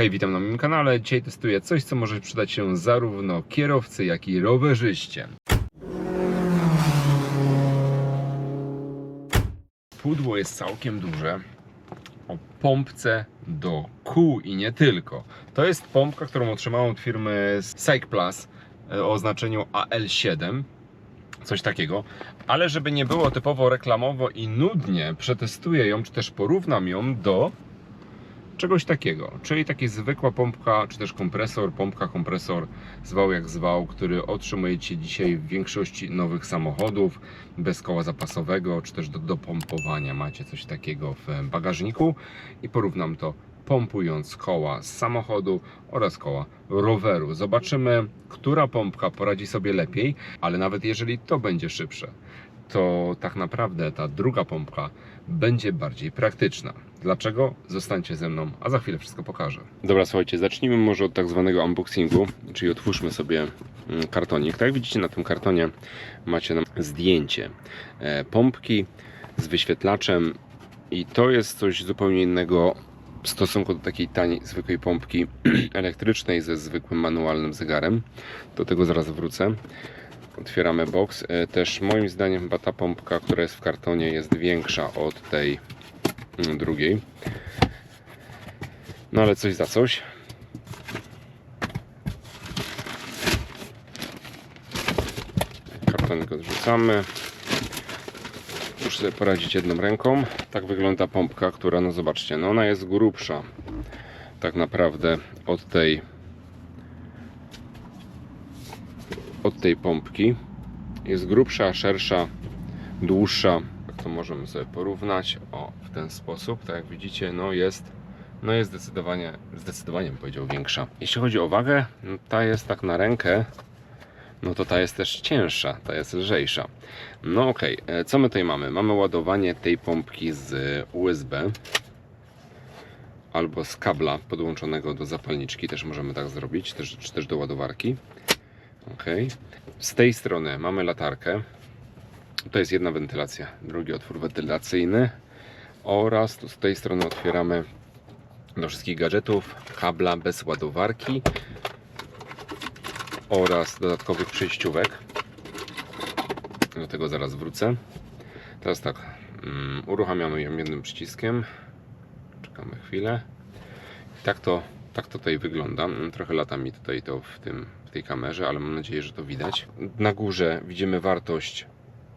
Hej, witam na moim kanale. Dzisiaj testuję coś, co może przydać się zarówno kierowcy, jak i rowerzyście. Pudło jest całkiem duże. O pompce do kół i nie tylko. To jest pompka, którą otrzymałem od firmy Psych Plus e, o oznaczeniu AL7 coś takiego, ale żeby nie było typowo reklamowo i nudnie, przetestuję ją, czy też porównam ją do czegoś takiego, czyli taki zwykła pompka, czy też kompresor, pompka, kompresor, zwał jak zwał, który otrzymujecie dzisiaj w większości nowych samochodów, bez koła zapasowego, czy też do, do pompowania macie coś takiego w bagażniku i porównam to pompując koła z samochodu oraz koła roweru. Zobaczymy, która pompka poradzi sobie lepiej, ale nawet jeżeli to będzie szybsze, to tak naprawdę ta druga pompka będzie bardziej praktyczna. Dlaczego? Zostańcie ze mną, a za chwilę wszystko pokażę. Dobra, słuchajcie, zacznijmy może od tak zwanego unboxingu, czyli otwórzmy sobie mm, kartonik. Tak jak widzicie na tym kartonie macie nam zdjęcie e, pompki z wyświetlaczem i to jest coś zupełnie innego w stosunku do takiej taniej, zwykłej pompki elektrycznej ze zwykłym manualnym zegarem. Do tego zaraz wrócę. Otwieramy box. E, Też moim zdaniem chyba ta pompka, która jest w kartonie jest większa od tej drugiej. No ale coś za coś. Kartonik odrzucamy. Muszę sobie poradzić jedną ręką. Tak wygląda pompka, która, no zobaczcie, no ona jest grubsza tak naprawdę od tej od tej pompki. Jest grubsza, szersza, dłuższa. To możemy sobie porównać. Ten sposób. Tak jak widzicie, no jest no jest zdecydowanie, zdecydowanie powiedział większa. Jeśli chodzi o wagę, no ta jest tak na rękę, no to ta jest też cięższa, ta jest lżejsza. No ok, co my tutaj mamy? Mamy ładowanie tej pompki z USB albo z kabla podłączonego do zapalniczki, też możemy tak zrobić, też, czy też do ładowarki. Ok. Z tej strony mamy latarkę. To jest jedna wentylacja, drugi otwór wentylacyjny oraz z tej strony otwieramy do wszystkich gadżetów kabla bez ładowarki oraz dodatkowych przejściówek. Do tego zaraz wrócę. Teraz tak, um, uruchamiamy ją jednym przyciskiem. Czekamy chwilę. Tak to, tak to tutaj wygląda. Mm, Trochę lata mi tutaj to w, tym, w tej kamerze, ale mam nadzieję, że to widać. Na górze widzimy wartość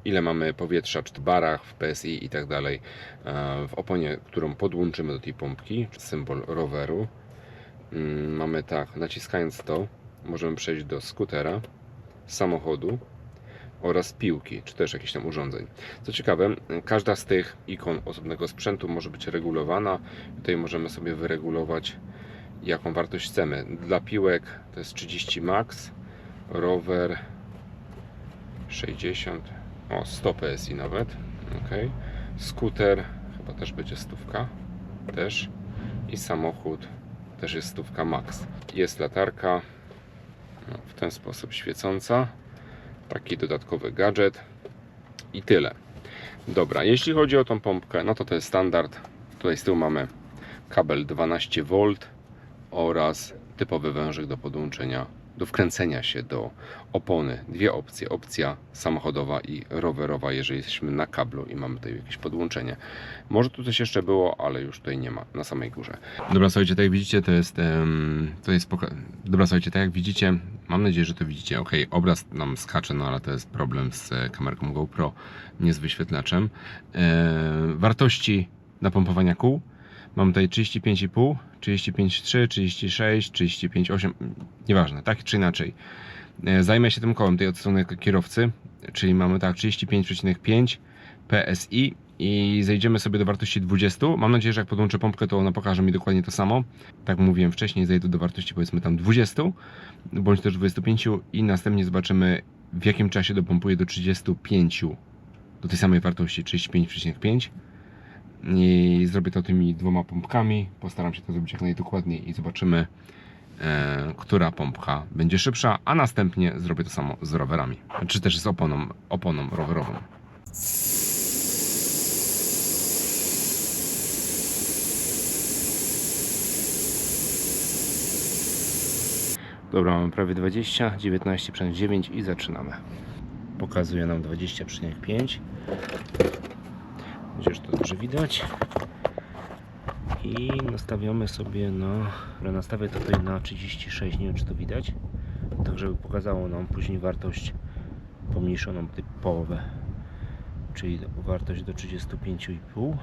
ile mamy powietrza w barach, w PSI i tak dalej e, w oponie, którą podłączymy do tej pompki, symbol roweru. Mm, Mamy tak, naciskając to możemy przejść do skutera, samochodu oraz piłki, czy też jakichś tam urządzeń. Co ciekawe, każda z tych ikon osobnego sprzętu może być regulowana. Tutaj możemy sobie wyregulować jaką wartość chcemy. Dla piłek to jest 30 max, rower 60, o 100 PSI nawet, ok. Skuter chyba też będzie stówka, też i samochód też jest stówka max. Jest latarka, no, w ten sposób świecąca. Taki dodatkowy gadżet i tyle. Dobra, jeśli chodzi o tą pompkę, no to to jest standard. Tutaj z tyłu mamy kabel 12V oraz typowy wężyk do podłączenia, do wkręcenia się do opony. Dwie opcje, opcja samochodowa i rowerowa, jeżeli jesteśmy na kablu i mamy tutaj jakieś podłączenie. Może tu coś jeszcze było, ale już tutaj nie ma, na samej górze. Dobra, słuchajcie, tak jak widzicie, to jest, to jest Dobra, słuchajcie, tak jak widzicie, mam nadzieję, że to widzicie. Ok, obraz nam skacze, no ale to jest problem z e, kamerką GoPro, nie z wyświetlaczem. E, wartości napompowania kół. Mam tutaj 35,5, 35,3, 36, 35,8, nieważne, tak czy inaczej. E, Zajmę się tym kołem tej od strony kierowcy, czyli mamy tak 35,5 PSI i zejdziemy sobie do wartości 20. Mam nadzieję, że jak podłączę pompkę, to ona pokaże mi dokładnie to samo. Tak mówiłem wcześniej, zejdę do wartości powiedzmy tam 20 bądź też 25 i następnie zobaczymy w jakim czasie dopompuję do 35 do tej samej wartości 35,5 i zrobię to tymi dwoma pompkami. Postaram się to zrobić jak najdokładniej i zobaczymy, e, która pompka będzie szybsza, a następnie zrobię to samo z rowerami, czy też z oponą, oponą rowerową. Dobra, mamy prawie 20, 19,9 i zaczynamy. Pokazuje nam 20,5. Chociaż to dobrze widać. I nastawiamy sobie na. ale Nastawię tutaj na 36, nie wiem czy to widać. Tak, żeby pokazało nam później wartość pomniejszoną tej połowę. Czyli wartość do 35,5.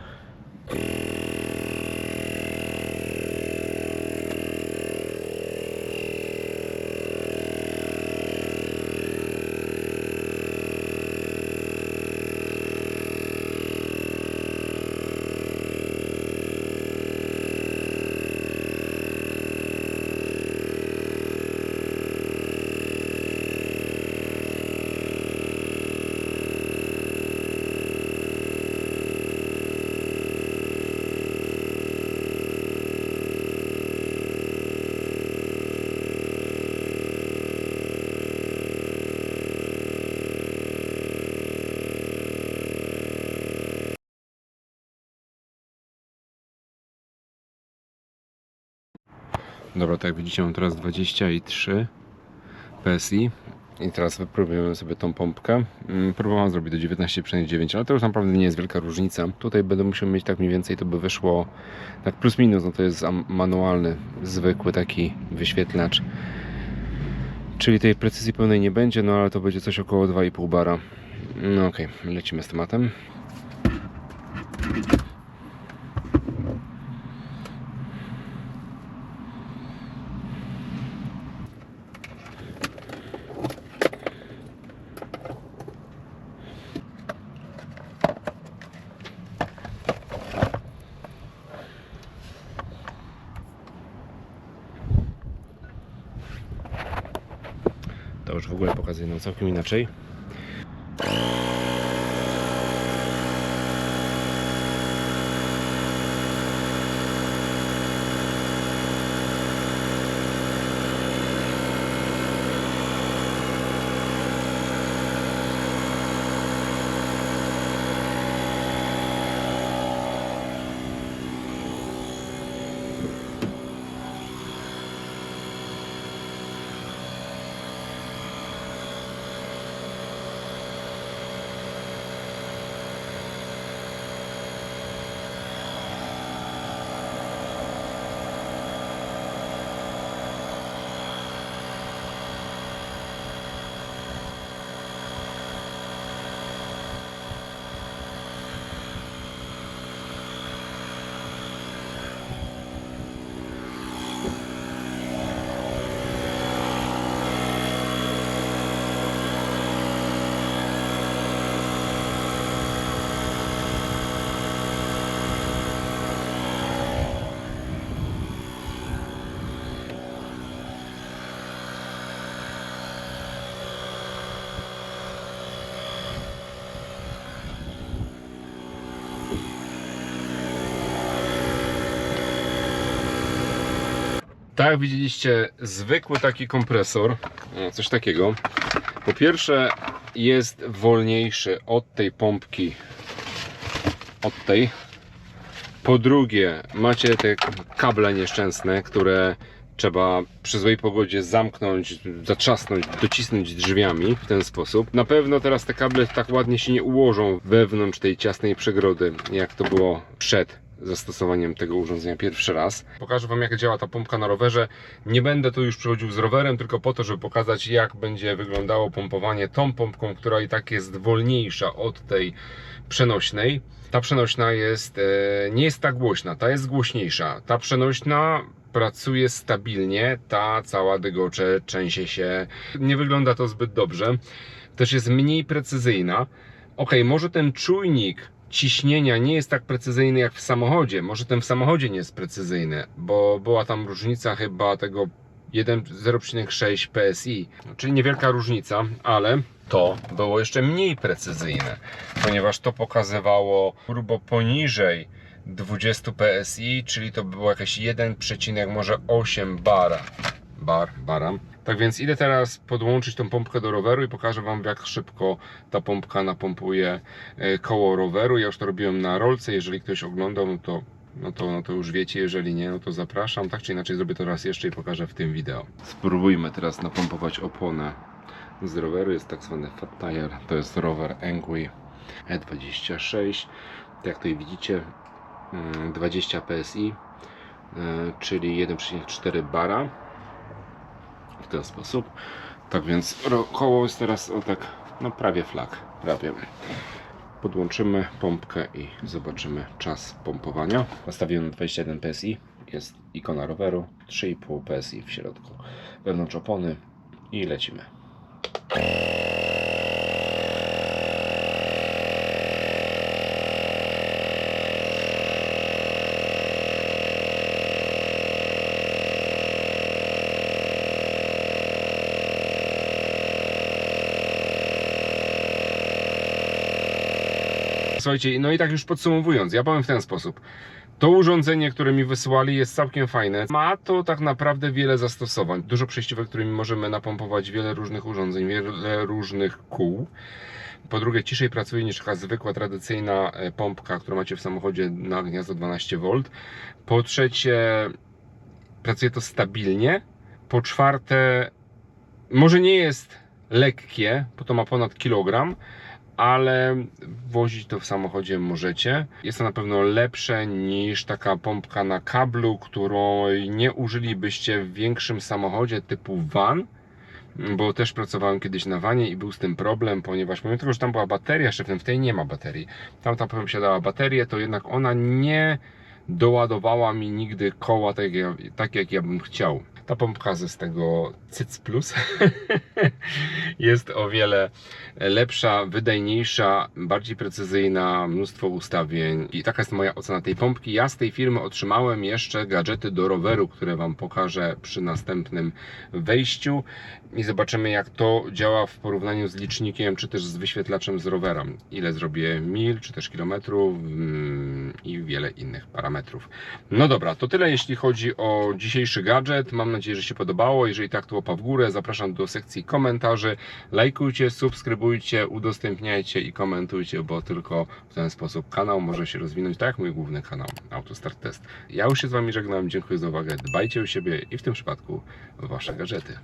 Dobra, tak jak widzicie mam teraz 23 PSI i teraz wypróbujemy sobie tą pompkę. Mm, Próbowałem zrobić do 19,9, ale to już naprawdę nie jest wielka różnica. Tutaj będę musiał mieć tak mniej więcej, to by wyszło tak plus minus, no to jest manualny, zwykły taki wyświetlacz. Czyli tej precyzji pełnej nie będzie, no ale to będzie coś około 2,5 bara. No okej, lecimy z tematem. Już w ogóle pokazuje nam całkiem inaczej. Tak widzieliście, zwykły taki kompresor, o, coś takiego. Po pierwsze jest wolniejszy od tej pompki, od tej. Po drugie macie te kable nieszczęsne, które trzeba przy złej pogodzie zamknąć, zatrzasnąć, docisnąć drzwiami w ten sposób. Na pewno teraz te kable tak ładnie się nie ułożą wewnątrz tej ciasnej przegrody, jak to było przed zastosowaniem tego urządzenia pierwszy raz. Pokażę Wam jak działa ta pompka na rowerze. Nie będę tu już przechodził z rowerem, tylko po to, żeby pokazać jak będzie wyglądało pompowanie tą pompką, która i tak jest wolniejsza od tej przenośnej. Ta przenośna jest, e, nie jest tak głośna, ta jest głośniejsza. Ta przenośna pracuje stabilnie, ta cała dygocze, trzęsie się. Nie wygląda to zbyt dobrze. Też jest mniej precyzyjna. Ok, może ten czujnik ciśnienia nie jest tak precyzyjny jak w samochodzie. Może ten w samochodzie nie jest precyzyjny, bo była tam różnica chyba tego 1 0,6 PSI, czyli niewielka różnica, ale to było jeszcze mniej precyzyjne, ponieważ to pokazywało grubo poniżej 20 PSI, czyli to było jakieś 1, może 8 bara. Bar, bara. Tak więc idę teraz podłączyć tą pompkę do roweru i pokażę Wam jak szybko ta pompka napompuje e, koło roweru. Ja już to robiłem na rolce, jeżeli ktoś oglądał, no to no to, no to już wiecie, jeżeli nie, no to zapraszam. Tak czy inaczej zrobię to raz jeszcze i pokażę w tym wideo. Spróbujmy teraz napompować oponę z roweru. Jest tak zwany Fat Tire. To jest rower Engui E26. Tak jak tutaj widzicie, mm, 20 PSI, e, czyli 1,4 bara. Ten sposób. Tak więc koło jest teraz o tak, no prawie flag, prawie. Podłączymy pompkę i zobaczymy czas pompowania. Nastawiłem 21 PSI, jest ikona roweru, 3,5 PSI w środku. Wewnątrz opony i lecimy. Słuchajcie, no i tak już podsumowując, ja powiem w ten sposób. To urządzenie, które mi wysłali, jest całkiem fajne. Ma to tak naprawdę wiele zastosowań. Dużo przejściówek, którymi możemy napompować wiele różnych urządzeń, wiele różnych kół. Po drugie, ciszej pracuje niż taka zwykła, tradycyjna e, pompka, którą macie w samochodzie na gniazdo 12V. Po trzecie, pracuje to stabilnie. Po czwarte, może nie jest lekkie, bo to ma ponad kilogram, ale wozić to w samochodzie możecie. Jest to na pewno lepsze niż taka pompka na kablu, której nie użylibyście w większym samochodzie typu van. Bo też pracowałem kiedyś na wanie i był z tym problem, ponieważ pomimo tego, że tam była bateria szefem, w tej nie ma baterii. Tam ta posiadała baterię, to jednak ona nie doładowała mi nigdy koła tak jak, tak jak ja bym chciał. Ta pompka ze z tego Cyc Plus jest o wiele lepsza, wydajniejsza, bardziej precyzyjna, mnóstwo ustawień i taka jest moja ocena tej pompki. Ja z tej firmy otrzymałem jeszcze gadżety do roweru, które Wam pokażę przy następnym wejściu i zobaczymy jak to działa w porównaniu z licznikiem, czy też z wyświetlaczem z rowerem. Ile zrobię mil, czy też kilometrów mm, i wiele innych parametrów. No dobra, to tyle jeśli chodzi o dzisiejszy gadżet. Mam nadzieję, że się podobało. Jeżeli tak, to łapa w górę. Zapraszam do sekcji komentarzy. Lajkujcie, subskrybujcie, udostępniajcie i komentujcie, bo tylko w ten sposób kanał może się rozwinąć, tak jak mój główny kanał Autostart Test. Ja już się z Wami żegnam. Dziękuję za uwagę. Dbajcie o siebie i w tym przypadku Wasze gadżety.